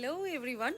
Hello everyone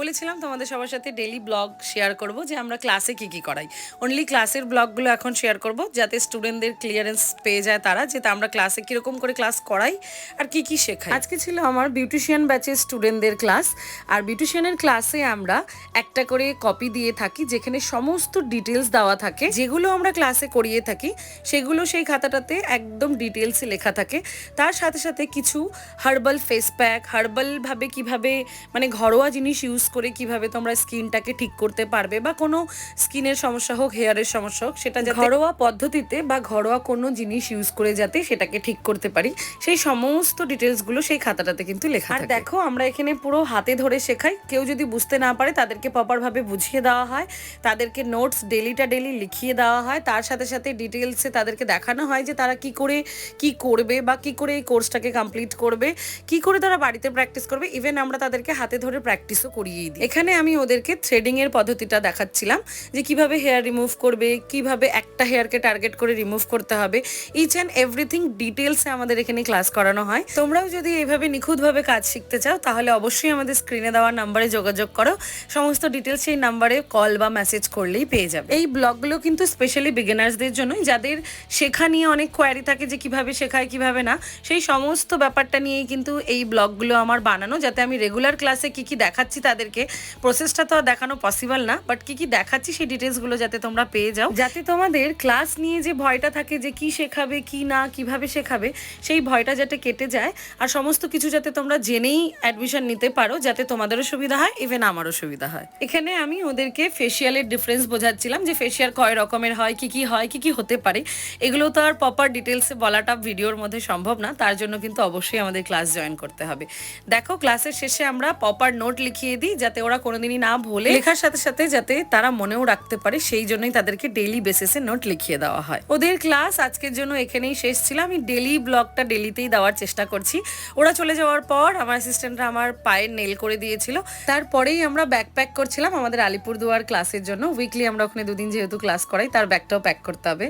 বলেছিলাম তোমাদের সবার সাথে ডেলি ব্লগ শেয়ার করব, যে আমরা ক্লাসে কি কি করাই। অনলি ক্লাসের ব্লগগুলো এখন শেয়ার করব, যাতে স্টুডেন্টদের ক্লিয়ারেন্স পেয়ে যায় তারা যে তা আমরা ক্লাসে কীরকম করে ক্লাস করাই আর কি কি শেখাই। আজকে ছিল আমার বিউটিশিয়ান ব্যাচের স্টুডেন্টদের ক্লাস আর বিউটিশিয়ানের ক্লাসে আমরা একটা করে কপি দিয়ে থাকি, যেখানে সমস্ত ডিটেলস দেওয়া থাকে। যেগুলো আমরা ক্লাসে করিয়ে থাকি, সেগুলো সেই খাতাটাতে একদম ডিটেলসে লেখা থাকে। তার সাথে সাথে কিছু হার্বাল ফেস প্যাক হার্বালভাবে কীভাবে মানে ঘরোয়া জিনিস ইউজ করে কীভাবে তোমরা স্কিনটাকে ঠিক করতে পারবে বা কোনো স্কিনের সমস্যা হোক হেয়ারের সমস্যা হোক সেটা ঘরোয়া পদ্ধতিতে বা ঘরোয়া কোনো জিনিস ইউজ করে যাতে সেটাকে ঠিক করতে পারি সেই সমস্ত ডিটেলসগুলো সেই খাতাটাতে কিন্তু লেখা আর দেখো আমরা এখানে পুরো হাতে ধরে শেখাই কেউ যদি বুঝতে না পারে তাদেরকে প্রপারভাবে বুঝিয়ে দেওয়া হয় তাদেরকে নোটস ডেলিটা ডেলি লিখিয়ে দেওয়া হয় তার সাথে সাথে ডিটেলসে তাদেরকে দেখানো হয় যে তারা কি করে কি করবে বা কি করে এই কোর্সটাকে কমপ্লিট করবে কি করে তারা বাড়িতে প্র্যাকটিস করবে ইভেন আমরা তাদেরকে হাতে ধরে প্র্যাকটিসও করিয়েই দিই এখানে আমি ওদেরকে থ্রেডিং এর পদ্ধতিটা দেখাচ্ছিলাম, যে কীভাবে হেয়ার রিমুভ করবে, কীভাবে একটা হেয়ারকে টার্গেট করে রিমুভ করতে হবে। ইচ অ্যান্ড এভরিথিং ডিটেলসে আমাদের এখানে ক্লাস করানো হয়। তোমরাও যদি এইভাবে নিখুঁতভাবে কাজ শিখতে চাও, তাহলে অবশ্যই আমাদের স্ক্রিনে দেওয়া নাম্বারে যোগাযোগ করো। সমস্ত ডিটেলস সেই নাম্বারে কল বা মেসেজ করলেই পেয়ে যাবে। এই ব্লগগুলো কিন্তু স্পেশালি বিগিনার্সদের জন্যই, যাদের শেখা নিয়ে অনেক কোয়ারি থাকে যে কীভাবে শেখায়, কীভাবে না, সেই সমস্ত ব্যাপারটা নিয়েই কিন্তু এই ব্লগগুলো আমার বানানো, যাতে আমি রেগুলার ক্লাসে কি কি দেখাচ্ছি তাদেরকে? প্রসেসটা তো আর দেখানো পসিবল না বাট কি কি দেখাচ্ছি সেই ডিটেলসগুলো যাতে তোমরা পেয়ে যাও। যাতে তোমাদের ক্লাস নিয়ে যে ভয়টা থাকে যে কি শেখাবে, কি না, কীভাবে শেখাবে, সেই ভয়টা যাতে কেটে যায়, আর সমস্ত কিছু যাতে তোমরা জেনেই অ্যাডমিশন নিতে পারো, যাতে তোমাদেরও সুবিধা হয় ইভেন আমারও সুবিধা হয়। এখানে আমি ওদেরকে ফেসিয়ালের ডিফারেন্স বোঝাচ্ছিলাম যে ফেসিয়াল কয় রকমের হয়, কি কি হয়, কি কি হতে পারে। এগুলো তো আর প্রপার ডিটেলসে বলাটা ভিডিওর মধ্যে সম্ভব না, তার জন্য কিন্তু অবশ্যই আমাদের ক্লাস জয়েন করতে হবে। দেখো ক্লাসের শেষে আমরা প্রপার নোট লিখিয়ে দিই যাতে ওরা কোনোদিনই না ভুলে। লেখার সাথে সাথে যাতে তারা মনেও রাখতে পারে, সেই জন্যই তাদেরকে ডেলি বেসিসে নোট লিখিয়ে দেওয়া হয়। ওদের ক্লাস আজকের জন্য এখানেই শেষ ছিল। আমি ডেলি ব্লগটা ডেলিতেই দেওয়ার চেষ্টা করছি। ওরা চলে যাওয়ার পর আমার অ্যাসিস্ট্যান্টরা আমার পায়ের নেল করে দিয়েছিল। তারপরেই আমরা ব্যাগ প্যাক করছিলাম আমাদের আলিপুরদুয়ার ক্লাসের জন্য। উইকলি আমরা ওখানে দুদিন যেহেতু ক্লাস করাই, তার ব্যাগটাও প্যাক করতে হবে।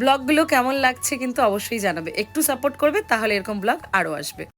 ব্লগগুলো কেমন লাগছে কিন্তু অবশ্যই জানাবে। একটু সাপোর্ট করবে, তাহলে এরকম ব্লগ আরও আসবে।